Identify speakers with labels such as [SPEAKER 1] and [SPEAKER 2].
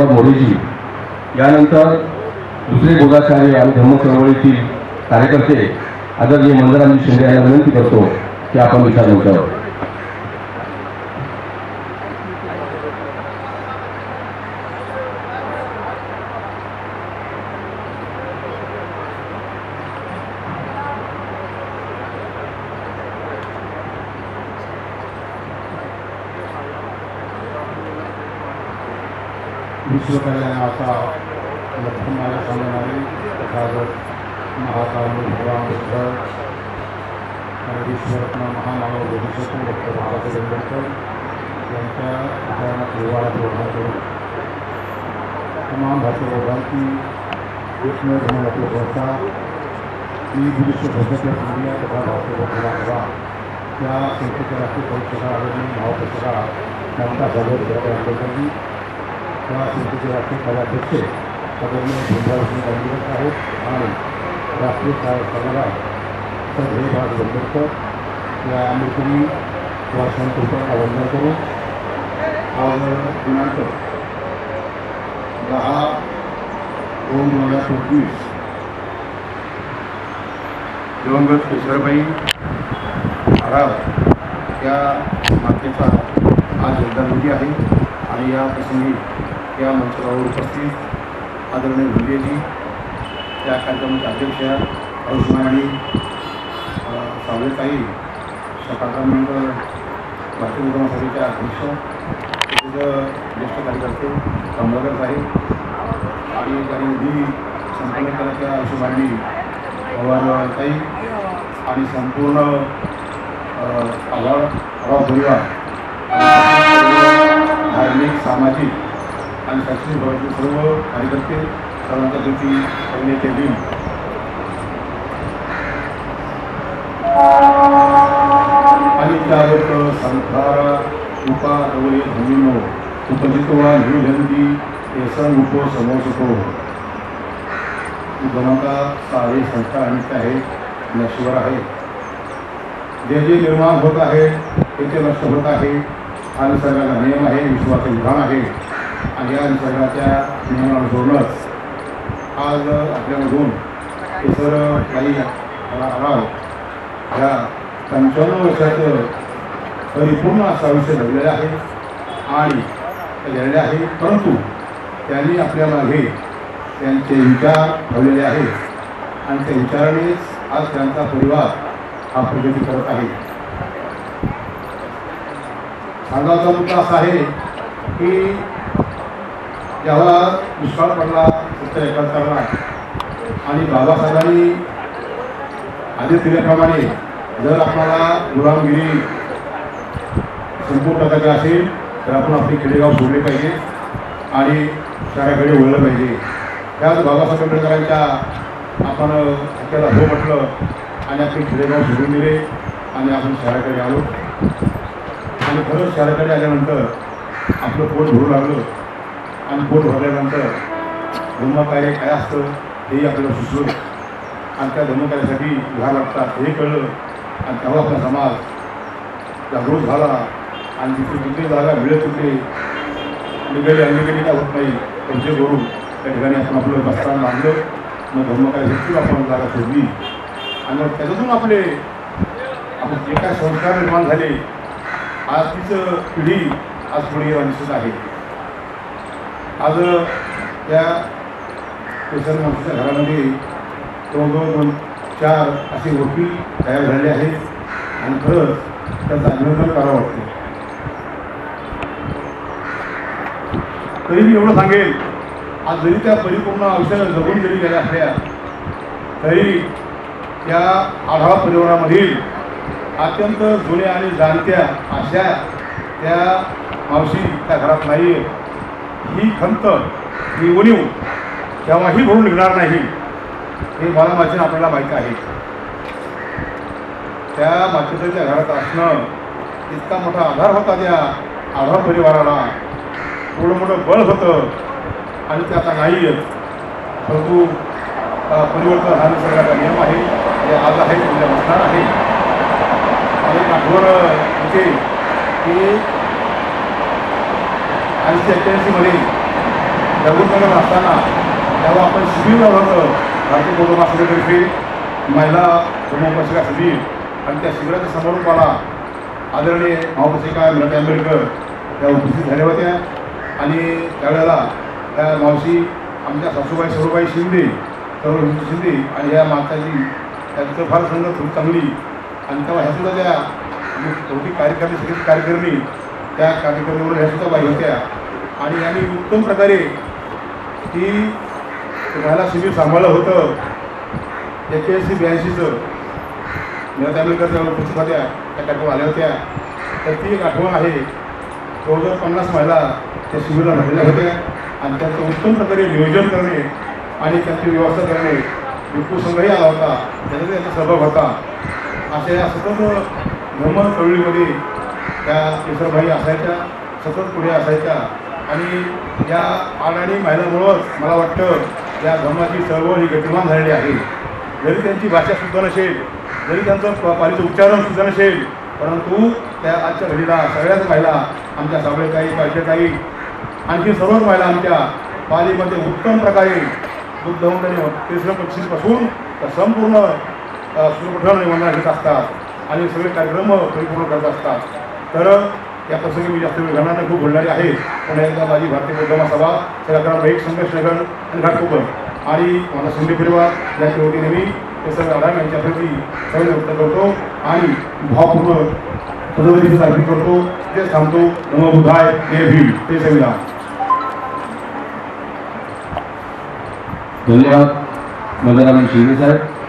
[SPEAKER 1] श्रीनिवास मोरेजी यानंतर दुसरे गोदाचार्य आणि धम्म चळवळीतील कार्यकर्ते आदरणीय मंदराजी शिंदे यांना विनंती करतो की आपण विचार नव्हतं
[SPEAKER 2] विश्व कल्याण लक्ष्मीला सांगणारी तथा महाकाली भगवान बुद्ध विश्वरत्न महामानव बोधिसत्व डॉक्टर बाबासाहेब आंबेडकर यांच्या उदाहरणात की तमाम भाषावर्गांची विष्णू धर्माची विश्व तथा भाषेबद्दल हवा त्या संस्थेच्या राष्ट्रीय परिषदा आयोजन महापुस्तका त्यांचा भगवत आंबेडकरजी त्या संस्थेचे राष्ट्रीय कार्याध्यक्ष आदरणीय भीमरावसिंग कार्यरत साहेब आणि राष्ट्रीय समाराम तर हे भाग आंबेडकर या आंबेडकरी वर्षांपुरता वंदन करून आज दिनांक दहा दोन दोन हजार पंचवीस दिवंगत किशोरबाई महाराज या मातेचा आज योगदानविधी आहे. आणि या प्रसंगी या मंचावर उपस्थित आदरणीय विजयजी त्या कार्यक्रमाच्या अध्यक्ष औषमानी सावळेताई सकाळचा भारतीय विधान सभेच्या अध्यक्ष ज्येष्ठ कार्यकर्ते कमलाकर साहेब आणि काही निधी संपन्न करायच्या औषमानी पवारताई आणि संपूर्ण आभार राव परिवार. धार्मिक सामाजिक आणि शैक्षणिक भागातील सर्व कार्यकर्ते सर्वांच्या प्रती करण्याचे दिन आणि त्यावर संखारा उपा रवय भूमिनो उपजितवा निर्जंती येसन उपो समोसतो. बनवता सारे संस्था आणि आहे नश्वर आहे. जे जे निर्माण होत आहे ते ते नष्ट होत आहे आणि सगळ्यांना नियम आहे विश्वाचं विधान आहे. या निसर्गाच्या नियमाला जोडणंच आज आपल्यामधून इतर काही राव ह्या पंचावन्न वर्षाचं परिपूर्ण असं आयुष्य घडलेलं आहे आणि ते आहे परंतु त्यांनी आपल्याला हे त्यांचे विचार ठेवलेले आहेत. आणि त्या विचारानेच आज त्यांचा परिवार हा प्रगती करत आहे. सांगायचा मुद्दा असा आहे की ज्याला दुष्काळ पडला उत्तर एकाहत्तरला आणि बाबासाहेबांनी आदेश दिल्याप्रमाणे जर आपल्याला गुलामगिरी संपूर्ण करायची असेल तर आपण आपले खेडेगाव सोडले पाहिजे आणि शहराकडे वळलं पाहिजे. त्याच बाबासाहेब आंबेडकरांच्या आपण आपल्याला हो म्हटलं आणि आपले खेडेगाव सोडून दिले आणि आपण शहराकडे आलो. आणि खरंच शहराकडे आल्यानंतर आपलं पोट भरू लागलं. आणि पोट भरल्यानंतर धर्मकार्य काय असतं हेही आपल्याला सुचलं. आणि त्या धर्मकार्यासाठी घ्या लागतात हे कळलं. आणि तेव्हा आपला समाज जागृत झाला. आणि तिथे कुठे जागा मिळत होते निगडी अनलिगडी काय होत नाही त्यांचे करून त्या ठिकाणी आपण आपलं बसताना बांधलं. मग धर्मकार्यासाठी आपण जागा शोधली आणि मग त्याच्यातून आपले आपण जे काय संस्कार निर्माण झाले आज तिचं पिढी आज पुढे दिसत आहे. आज त्या केसर माणसाच्या घरामध्ये दोन दोन दोन चार असे वकील तयार झाले आहेत. आणि खरंच त्याचं अभिनंदन करावं वाटतं तरी मी एवढं सांगेल आज जरी त्या परिपूर्ण आयुष्याला जगून जरी गेल्या असल्या तरी त्या आढावा परिवारामधील अत्यंत जुन्या आणि जाणत्या अशा त्या मावशी त्या घरात नाही ही खंत ही उणीव केव्हाही भरून निघणार नाही हे मला माझे आपल्याला माहीत आहे. त्या मातृत्वाच्या घरात असणं इतका मोठा आधार होता त्या आधार परिवाराला. थोडं मोठं बळ होतं आणि ते आता नाही आहेत परंतु परिवर्तन हा निसर्गाचा नियम आहे. ते आज आहे उद्या नसणार आहे. आणि एक आठवण होते की ऐंशी एक्क्याऐंशीमध्ये जगूनगर असताना तेव्हा आपण शिबिर होतं. भारतीय बौद्ध महासभेतर्फे महिला धर्मोपशिका शिबिर आणि त्या शिबिराच्या समारोपाला आदरणीय महापत्रिका मिळत आंबेडकर त्या उपस्थित झाल्या होत्या. आणि त्यावेळेला त्या मावशी आमच्या सासूबाई सरूबाई शिंदे सर्व हिंदू शिंदे आणि या माताजी त्यांचं फार संगत खूप चांगली. आणि तेव्हा ह्यासुद्धा त्या बहुतेक कार्यक्रमी सगळी कार्यकर्मी त्या कार्यक्रमावर ह्यासुद्धा बाई होत्या. आणि यांनी उत्तम प्रकारे ती महिला शिबिर सांभाळलं होतं. एक्क्याऐंशी ब्याऐंशीचं. मला त्यानंतर त्यावेळेला उपस्थित होत्या त्या कार्यक्रम आल्या होत्या. तर ती एक आठवण आहे. जवळजवळ पन्नास महिला त्या शिबिरला भरलेल्या होत्या आणि त्यांचं उत्तम प्रकारे नियोजन करणे आणि त्यांची व्यवस्था करणे विपुल संघही आला होता. त्याचा त्यांचा सहभाग होता. अशा या सतत भ्रमण चळवळीमध्ये त्या केसरभाई असायच्या सतत पुढे असायच्या. आणि या अडाणी महिलांमुळंच मला वाटतं या धर्माची चळवळ ही गतिमान झालेली आहे. जरी त्यांची भाषा सुद्धा नसेल जरी त्यांचं पालीचं उच्चारण सुद्धा नसेल परंतु त्या आजच्या घडीला सगळ्याच महिला आमच्या सावळेताई पालखेताई आणखी सर्वच महिला आमच्या पालीमध्ये उत्तम प्रकारे बुद्ध धर्माने तिसऱ्या पक्षीपासून संपूर्ण अ, निर्माण घेत असतात आणि सगळे कार्यक्रम परिपूर्ण करत असतात. तर या प्रसंगी मी जास्त वेळ घालणार नाही. खूप बोलणारी आहे. पण एकदा माझी भारतीय बौद्ध सभा सगळ्यात एक संघर्ष नगर आणि घाटकोपर आणि मला शिंदे परिवार यांच्या वतीने मी हे सगळं आढाव यांच्याप्रती सगळे व्यक्त करतो आणि भावपूर्ण पदवीची अर्पण करतो. ते सांगतो नमो बुधाय हे भीम. ते संविधान
[SPEAKER 1] धन्यवाद. मदनानंद शिंदे साहेब.